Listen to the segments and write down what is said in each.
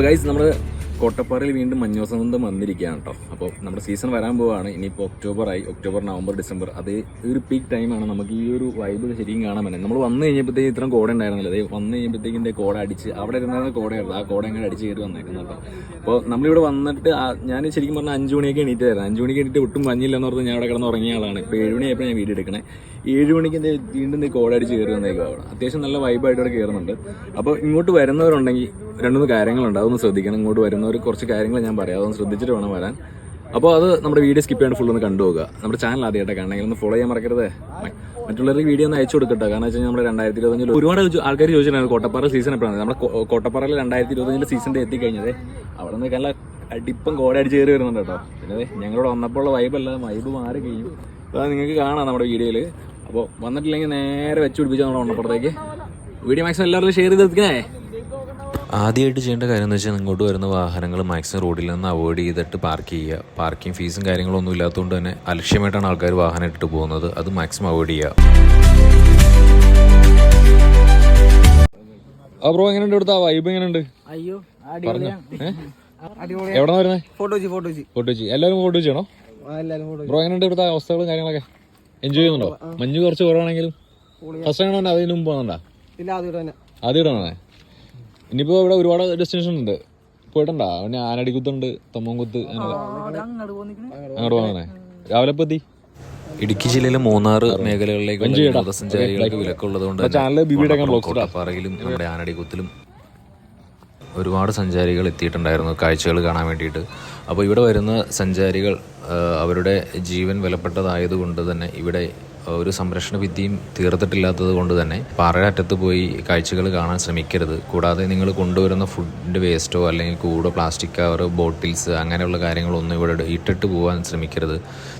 അപ്പോൾ ഗൈസ് നമ്മൾ കോട്ടപ്പാറയിൽ വീണ്ടും മഞ്ഞോസമന്തം വന്നിരിക്കുകയാണ് കേട്ടോ. അപ്പോൾ നമ്മുടെ സീസൺ വരാൻ പോവുകയാണ് ഇനിയിപ്പോൾ ഒക്ടോബർ ആയി ഒക്ടോബർ നവംബർ ഡിസംബർ. അത് ഒരു പീക്ക് ടൈമാണ് നമുക്ക് ഈ ഒരു വൈബ് ശരിക്കും കാണാൻ പറ്റും നമ്മൾ വന്നു കഴിഞ്ഞപ്പോഴത്തേക്ക് ഇത്രയും കോട ഉണ്ടായിരുന്നില്ല. അതായത് വന്നു കഴിയുമ്പോഴത്തേക്കിന്റെ കോട അടിച്ച് അവിടെ ഇരുന്ന കോടയായിരുന്നു ആ കോട അങ്ങനെ അടിച്ച് കയറി വന്നേക്കുന്നത് കേട്ടോ. അപ്പോൾ നമ്മളിവിടെ വന്നിട്ട് ഞാൻ ശരിക്കും പറഞ്ഞാൽ അഞ്ച് മണിയൊക്കെ എണീറ്റായിരുന്നു അഞ്ച് മണിക്ക് എണീറ്റ് ഒട്ടും മഞ്ഞില്ലെന്ന് പറഞ്ഞ് ഞാൻ അവിടെ കിടന്ന് ഉറങ്ങിയ ആളാണ്. ഇപ്പോൾ ഏഴ് മണിയായപ്പോൾ ഞാൻ വീട് എടുക്കണേ. ഏഴ് മണിക്ക് എന്റെ വീണ്ടും കോട അടിച്ച് കയറി വന്നേക്കും അവിടെ. അത്യാവശ്യം നല്ല വൈബായിട്ട് ഇവിടെ കയറുന്നുണ്ട്. അപ്പോൾ ഇങ്ങോട്ട് വരുന്നവരുണ്ടെങ്കിൽ രണ്ടുമൂന്ന് കാര്യങ്ങളുണ്ട്. അതൊന്ന് ശ്രദ്ധിക്കണം. ഇങ്ങോട്ട് വരുന്നവർ കുറച്ച് കാര്യങ്ങൾ ഞാൻ പറയാം. അതൊന്ന് ശ്രദ്ധിച്ചിട്ട് വേണം വരാൻ. അപ്പോൾ അത് നമ്മുടെ വീഡിയോ സ്കിപ്പ് ചെയ്യാണ്ട് ഫുൾ ഒന്ന് കണ്ടുപോകുക നമ്മുടെ ചാനൽ ആദ്യമായിട്ട് കാണണമെങ്കിൽ ഒന്ന് ഫോളോ ചെയ്യാൻ മറക്കരുത്. മറ്റുള്ളവർക്ക് വീഡിയോ ഒന്ന് അയച്ചു കൊടുക്കട്ടെ. കാരണം വെച്ച് കഴിഞ്ഞാൽ നമ്മുടെ രണ്ടായിരത്തി ഇരുപത്തഞ്ചിൽ ഒരുപാട് ആൾക്കാർ ചോദിച്ചിട്ടുണ്ടായിരുന്നു കോട്ടപ്പാറ സീസൺ എപ്പോഴാണ്? നമ്മുടെ കോട്ടപ്പാറയിൽ രണ്ടായിരത്തി സീസൺ സീസണിന്റെ എത്തിക്കഴിഞ്ഞത് അവിടെ നിന്ന് നല്ല അടിപ്പം കോട അടിച്ച് കയറി വരുന്നുണ്ട് കേട്ടോ. പിന്നെ ഞങ്ങളോട് വന്നപ്പോൾ ഉള്ള വൈബല്ല വൈബ് മാറി കഴിയും അപ്പോൾ നിങ്ങൾക്ക് കാണാം നമ്മുടെ വീഡിയോയിൽ അപ്പോൾ വന്നിട്ടില്ലെങ്കിൽ നേരെ വെച്ച് പിടിപ്പിച്ചാൽ നമ്മുടെ ഉണ്ടപ്പുറത്തേക്ക് വീഡിയോ മാക്സിമം എല്ലാവരും ഷെയർ ചെയ്ത് എത്തിക്കണേ ആദ്യമായിട്ട് ചെയ്യേണ്ട കാര്യം എന്ന് വെച്ചാൽ ഇങ്ങോട്ട് വരുന്ന വാഹനങ്ങൾ മാക്സിമം റോഡിൽ നിന്ന് അവോയ്ഡ് ചെയ്തിട്ട് പാർക്ക് ചെയ്യുക. പാർക്കിംഗ് ഫീസും കാര്യങ്ങളൊന്നും ഇല്ലാത്തതുകൊണ്ട് തന്നെ അലക്ഷ്യമായിട്ടാണ് ആൾക്കാർ വാഹനം ഇട്ടിട്ട് പോകുന്നത്. അത് മാക്സിമം അവോയ്ഡ് ചെയ്യുക. ആ ബ്രോ എങ്ങനെയുണ്ട് ഇവിടുത്തെ വൈബ് എങ്ങനെയുണ്ട്? അയ്യോ എവിടെ വരുന്നത് ഫോട്ടോ വെച്ച് ഫോട്ടോ വെച്ച്. ഫോട്ടോ വെച്ച്. എല്ലാവരും ഫോട്ടോ ഫോട്ടോ ബ്രോ എങ്ങനെയുണ്ട് ഇവിടുത്തെ അവസ്ഥകളും കാര്യങ്ങളൊക്കെ? എൻജോയ് ചെയ്യുന്നുണ്ടോ? മഞ്ഞ് കുറച്ച് കുറവാണെങ്കിലും ഫസ്റ്റ് ആണോ അതിന് മുമ്പ് വന്നണ്ടാ ഇല്ല അത് തന്നെ ആദ്യം ഇടണേ ഇനിയിപ്പോ ഇവിടെ ഒരുപാട് ഡെസ്റ്റിനേഷൻ ഉണ്ട്. പോയിട്ടുണ്ടാ? പിന്നെ ആനടിക്കുത്തുണ്ട് തമ്മും കുത്ത് അങ്ങോട്ട് പോകണേ രാവിലെ പതി എത്തി? ഇടുക്കി ജില്ലയിലെ മൂന്നാർ മേഖലകളിലേക്ക് വിനോദസഞ്ചാരികൾക്ക് വിലക്കുള്ളതുകൊണ്ട് കോട്ടപ്പാറയിലും നമ്മുടെ ആനടിക്കുത്തിലും ഒരുപാട് സഞ്ചാരികൾ എത്തിയിട്ടുണ്ടായിരുന്നു കാഴ്ചകൾ കാണാൻ വേണ്ടിയിട്ട്. അപ്പോൾ ഇവിടെ വരുന്ന സഞ്ചാരികൾ അവരുടെ ജീവൻ വിലപ്പെട്ടതായതുകൊണ്ട് തന്നെ ഇവിടെ ഒരു സംരക്ഷണ വിദ്യയും തീർത്തിട്ടില്ലാത്തത് കൊണ്ട് തന്നെ പാറയുടെ അറ്റത്ത് പോയി കാഴ്ചകൾ കാണാൻ ശ്രമിക്കരുത്. കൂടാതെ നിങ്ങൾ കൊണ്ടുവരുന്ന ഫുഡിന്റെ വേസ്റ്റോ അല്ലെങ്കിൽ കൂടോ പ്ലാസ്റ്റിക് കവർ ബോട്ടിൽസ് അങ്ങനെയുള്ള കാര്യങ്ങളൊന്നും ഇവിടെ ഇട്ടിട്ട് പോകാൻ ശ്രമിക്കരുത്.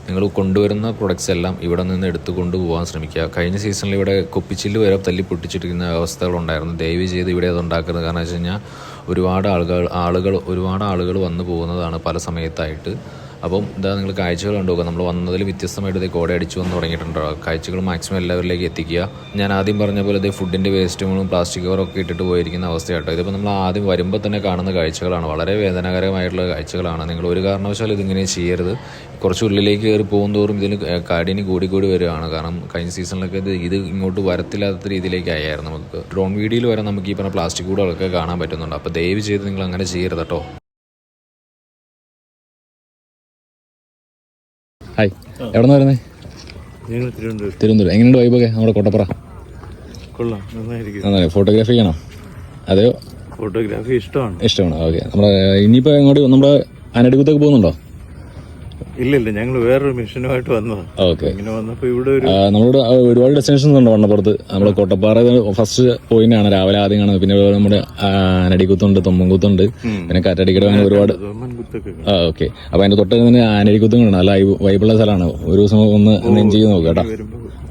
നിങ്ങൾ കൊണ്ടുവരുന്ന പ്രൊഡക്ട്സ് എല്ലാം ഇവിടെ നിന്ന് എടുത്തു കൊണ്ടുപോകാൻ ശ്രമിക്കുക. കഴിഞ്ഞ സീസണിൽ ഇവിടെ കുപ്പിച്ചില്ല് വരെ തല്ലി പൊട്ടിച്ചിരിക്കുന്ന അവസ്ഥകളുണ്ടായിരുന്നു ദയവ് ചെയ്ത് ഇവിടെ അത് ഉണ്ടാക്കരുത്. കാരണം വെച്ച് കഴിഞ്ഞാൽ ഒരുപാട് ആളുകൾ ആളുകൾ ഒരുപാട് ആളുകൾ വന്നു പോകുന്നതാണ് പല സമയത്തായിട്ട്. അപ്പം ഇതാ നിങ്ങൾ കാഴ്ചകൾ കണ്ടുപോകുക നമ്മൾ വന്നതിൽ വ്യത്യസ്തമായിട്ട് ഇതേ കോട അടിച്ചു വന്ന് തുടങ്ങിയിട്ടുണ്ടോ? കാഴ്ചകൾ മാക്സിമം എല്ലാവരിലേക്ക് എത്തിക്കുക. ഞാൻ ആദ്യം പറഞ്ഞ പോലെ ഇതേ ഫുഡിന്റെ വേസ്റ്റുകളും പ്ലാസ്റ്റിക് കവറൊക്കെ ഇട്ടിട്ട് പോയിരിക്കുന്ന അവസ്ഥയാട്ടോ. ഇതിപ്പോൾ നമ്മൾ ആദ്യം വരുമ്പോൾ തന്നെ കാണുന്ന കാഴ്ചകളാണ്. വളരെ വേദനാകരമായിട്ടുള്ള കാഴ്ചകളാണ്. നിങ്ങൾ ഒരു കാരണവശാലും ഇതിങ്ങനെ ചെയ്യരുത്. കുറച്ച് ഉള്ളിലേക്ക് കയറി പോകും തോറും ഇതിന് കാടിന് കൂടി കൂടി വരികയാണ്. കാരണം കഴിഞ്ഞ സീസണിലൊക്കെ ഇത് ഇത് ഇങ്ങോട്ട് വരത്തില്ലാത്ത രീതിയിലേക്ക് ആയായിരുന്നു നമുക്ക്. ഡ്രോൺ വീഡിയോയിൽ വരെ നമുക്ക് ഈ പറഞ്ഞ പ്ലാസ്റ്റിക് കൂടുകളൊക്കെ കാണാൻ പറ്റുന്നുണ്ട്. അപ്പോൾ ദയവ് ചെയ്ത് നിങ്ങൾ അങ്ങനെ ചെയ്യരുത് കേട്ടോ. ഹായ് എവിടെ നിന്ന് വരുന്നത് തിരുവനന്തപുരം. എങ്ങനെയുണ്ട് വൈബൊക്കെ നമ്മുടെ കോട്ടപ്പുറ? കൊള്ളാം. ഫോട്ടോഗ്രാഫി ചെയ്യണോ അതെയോ? ഫോട്ടോഗ്രാഫി ഇഷ്ടമാണ്. ഇഷ്ടമാണ്. ഓക്കെ നമ്മുടെ ഇനിയിപ്പോൾ എങ്ങോട്ട് നമ്മുടെ അനടികുത്തൊക്കെ പോകുന്നുണ്ടോ? ഇല്ല ഇല്ല ഞങ്ങൾ വേറൊരു മിഷനുമായിട്ട് വന്നതാണ് ഓക്കെ. ഇങ്ങനെ വന്നപ്പോൾ ഇവിടെ ഒരു നമ്മളോട് ഒരുപാട് ഡെസ്റ്റിനേഷൻസ് ഉണ്ട് വണ്ണപ്പുറത്ത്. നമ്മുടെ കോട്ടപ്പാറ ഫസ്റ്റ് പോയിന്റ് ആണ് രാവിലെ ആദ്യം കാണുന്നത്. പിന്നെ നമ്മുടെ ആനടിക്കുത്തുണ്ട് തൊമ്മൻകുത്തുണ്ട്. പിന്നെ കാറ്റടിക്കട അങ്ങനെ ഒരുപാട് ആ ഓക്കെ. അപ്പൊ അതിന്റെ തൊട്ട് തന്നെ ആനടിക്കുത്തുണ്ട് നല്ല വൈബ്- വൈബുള്ള സ്ഥലമാണ്. ഒരു ദിവസം ഒന്ന് എൻജോയ് ചെയ്ത് നോക്കുക കേട്ടോ.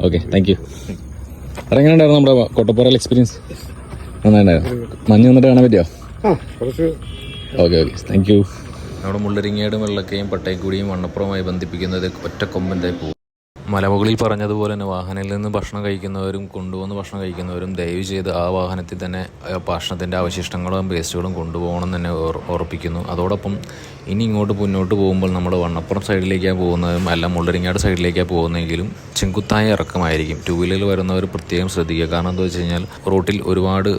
ഓക്കെ താങ്ക് യു എങ്ങനെയുണ്ടായിരുന്നു നമ്മുടെ കോട്ടപ്പാറയിൽ എക്സ്പീരിയൻസ് നന്നായിട്ടുണ്ടായിരുന്നു. മഞ്ഞ് വന്നിട്ട് കാണാൻ പറ്റിയോ? Okay okay. താങ്ക് യു നമ്മുടെ മുള്ളരിങ്ങയുടെ വെള്ളക്കയും പട്ടയക്കുടിയും വണ്ണപ്പുറവുമായി ബന്ധിപ്പിക്കുന്നത് ഒറ്റ കൊമ്പന്റെ പോകും മലമുകളിൽ പറഞ്ഞതുപോലെ തന്നെ വാഹനത്തിൽ നിന്ന് ഭക്ഷണം കഴിക്കുന്നവരും കൊണ്ടുപോകുന്ന ഭക്ഷണം കഴിക്കുന്നവരും ദയവ് ചെയ്ത് ആ വാഹനത്തിൽ തന്നെ ഭക്ഷണത്തിന്റെ അവശിഷ്ടങ്ങളും വേസ്റ്റുകളും കൊണ്ടുപോകണം തന്നെ ഉറപ്പിക്കുന്നു. അതോടൊപ്പം ഇനി ഇങ്ങോട്ട് മുന്നോട്ട് പോകുമ്പോൾ നമ്മൾ വണ്ണപ്പുറം സൈഡിലേക്കാണ് പോകുന്നതും അല്ല മുള്ളരിങ്ങാട് സൈഡിലേക്കാണ് പോകുന്നതെങ്കിലും ചെങ്കുത്തായ ഇറക്കമായിരിക്കും. ടൂ വീലറിൽ വരുന്നവർ പ്രത്യേകം ശ്രദ്ധിക്കുക. കാരണം എന്താ വെച്ച് കഴിഞ്ഞാൽ റോട്ടിൽ ഒരുപാട്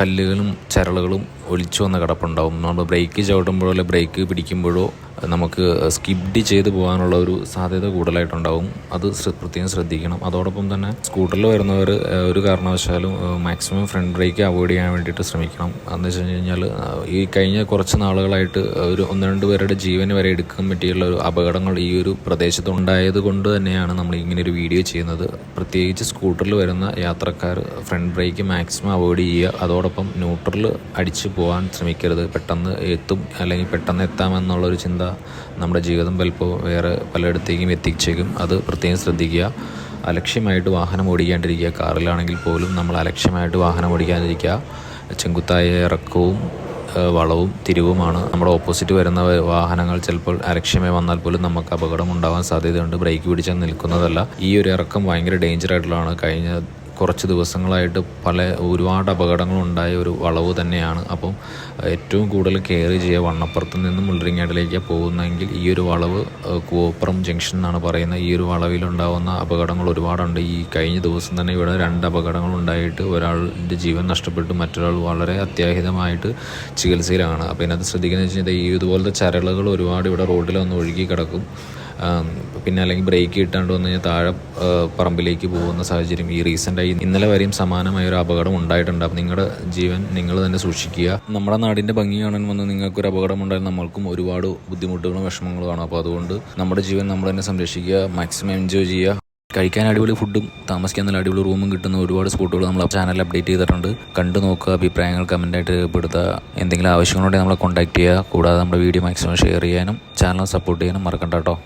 കല്ലുകളും ചരളുകളും ഒലിച്ചു വന്ന കിടപ്പുണ്ടാവും. നമ്മൾ ബ്രേക്ക് ചവിട്ടുമ്പോഴോ അല്ലെങ്കിൽ ബ്രേക്ക് പിടിക്കുമ്പോഴോ നമുക്ക് സ്കിഡ് ചെയ്ത് പോകാനുള്ള ഒരു സാധ്യത കൂടുതലായിട്ടുണ്ടാവും. അത് പ്രത്യേകം ശ്രദ്ധിക്കണം. അതോടൊപ്പം തന്നെ സ്കൂട്ടറിൽ വരുന്നവർ ഒരു കാരണവശാലും മാക്സിമം ഫ്രണ്ട് ബ്രേക്ക് അവോയ്ഡ് ചെയ്യാൻ വേണ്ടിയിട്ട് ശ്രമിക്കണം. എന്ന് വെച്ച് കഴിഞ്ഞാൽ ഈ കഴിഞ്ഞ കുറച്ച് നാളുകളായിട്ട് ഒരു ഒന്ന് രണ്ട് പേരുടെ ജീവന് വരെ എടുക്കാൻ പറ്റിയുള്ള ഒരു അപകടങ്ങൾ ഈ ഒരു പ്രദേശത്ത് ഉണ്ടായത് കൊണ്ട് തന്നെയാണ് നമ്മൾ ഇങ്ങനെ ഒരു വീഡിയോ ചെയ്യുന്നത്. പ്രത്യേകിച്ച് സ്കൂട്ടറിൽ വരുന്ന യാത്രക്കാർ ഫ്രണ്ട് ബ്രേക്ക് മാക്സിമം അവോയ്ഡ് ചെയ്യുക. അതോടൊപ്പം ന്യൂട്രൽ അടിച്ച് പോകാൻ ശ്രമിക്കരുത്. പെട്ടെന്ന് എത്തും അല്ലെങ്കിൽ പെട്ടെന്ന് എത്താമെന്നുള്ളൊരു ചിന്ത നമ്മുടെ ജീവിതം പലപ്പോൾ വേറെ പലയിടത്തേക്കും എത്തിച്ചേക്കും. അത് പ്രത്യേകം ശ്രദ്ധിക്കുക. അലക്ഷ്യമായിട്ട് വാഹനം ഓടിക്കാണ്ടിരിക്കുക. കാറിലാണെങ്കിൽ പോലും നമ്മൾ അലക്ഷ്യമായിട്ട് വാഹനം ഓടിക്കാതിരിക്കുക. ചെങ്കുത്തായ ഇറക്കവും വളവും തിരിവുമാണ് നമ്മുടെ ഓപ്പോസിറ്റ് വരുന്ന വാഹനങ്ങൾ ചിലപ്പോൾ അലക്ഷ്യമായി വന്നാൽ പോലും നമുക്ക് അപകടം ഉണ്ടാകാൻ സാധ്യതയുണ്ട്. ബ്രേക്ക് പിടിച്ചാൽ നിൽക്കുന്നതല്ല. ഈ ഒരു ഇറക്കം ഭയങ്കര ഡേഞ്ചർ ആയിട്ടുള്ളതാണ് കഴിഞ്ഞ കുറച്ച് ദിവസങ്ങളായിട്ട് പല ഒരുപാട് അപകടങ്ങളുണ്ടായ ഒരു വളവ് തന്നെയാണ്. അപ്പം ഏറ്റവും കൂടുതൽ കെയർ ചെയ്യുക വണ്ണപ്പുറത്ത് നിന്നും മുള്ളരിങ്ങാടിലേക്ക് പോകുന്നെങ്കിൽ ഈ ഒരു വളവ് കൂപ്പറം ജംഗ്ഷൻ എന്നാണ് പറയുന്നത്. ഈ ഒരു വളവിലുണ്ടാവുന്ന അപകടങ്ങൾ ഒരുപാടുണ്ട്. ഈ കഴിഞ്ഞ ദിവസം തന്നെ ഇവിടെ രണ്ട് അപകടങ്ങൾ ഉണ്ടായിട്ട് ഒരാളുടെ ജീവൻ നഷ്ടപ്പെട്ടു മറ്റൊരാൾ വളരെ അത്യാഹിതമായിട്ട് ചികിത്സയിലാണ്. അപ്പോൾ ഇതിനകത്ത് ശ്രദ്ധിക്കുന്നത് വെച്ച് കഴിഞ്ഞാൽ ഈ ഇതുപോലത്തെ ചരളുകൾ ഒരുപാട് ഇവിടെ റോഡിൽ വന്ന് ഒഴുകി കിടക്കും. പിന്നെ അല്ലെങ്കിൽ ബ്രേക്ക് കിട്ടാണ്ട് വന്നു കഴിഞ്ഞാൽ താഴെ പറമ്പിലേക്ക് പോകുന്ന സാഹചര്യം ഈ റീസെന്റായി ഇന്നലെ വരെയും സമാനമായ ഒരു അപകടം ഉണ്ടായിട്ടുണ്ട്. അപ്പം നിങ്ങളുടെ ജീവൻ നിങ്ങൾ തന്നെ സൂക്ഷിക്കുക. നമ്മുടെ നാടിന്റെ ഭംഗി കാണാൻ വന്ന് നിങ്ങൾക്കൊരു അപകടം ഉണ്ടായാൽ നമ്മൾക്കും ഒരുപാട് ബുദ്ധിമുട്ടുകളും വിഷമങ്ങളും കാണും. അപ്പോൾ അതുകൊണ്ട് നമ്മുടെ ജീവൻ നമ്മൾ തന്നെ സംരക്ഷിക്കുക മാക്സിമം എൻജോയ് ചെയ്യുക. കഴിക്കാൻ അടിപൊളി ഫുഡും താമസിക്കാൻ നല്ല അടിപൊളി റൂമും കിട്ടുന്ന ഒരുപാട് സ്പോട്ടുകൾ നമ്മൾ ചാനലിൽ അപ്ഡേറ്റ് ചെയ്തിട്ടുണ്ട്. കണ്ടു നോക്കുക അഭിപ്രായങ്ങൾ കമന്റായിട്ട് രേഖപ്പെടുത്തുക. എന്തെങ്കിലും ആവശ്യങ്ങളുണ്ടെങ്കിൽ നമ്മളെ കോൺടാക്ട് ചെയ്യുക. കൂടാതെ നമ്മുടെ വീഡിയോ മാക്സിമം ഷെയർ ചെയ്യാനും ചാനൽ സപ്പോർട്ട് ചെയ്യാനും മറക്കണ്ട കേട്ടോ.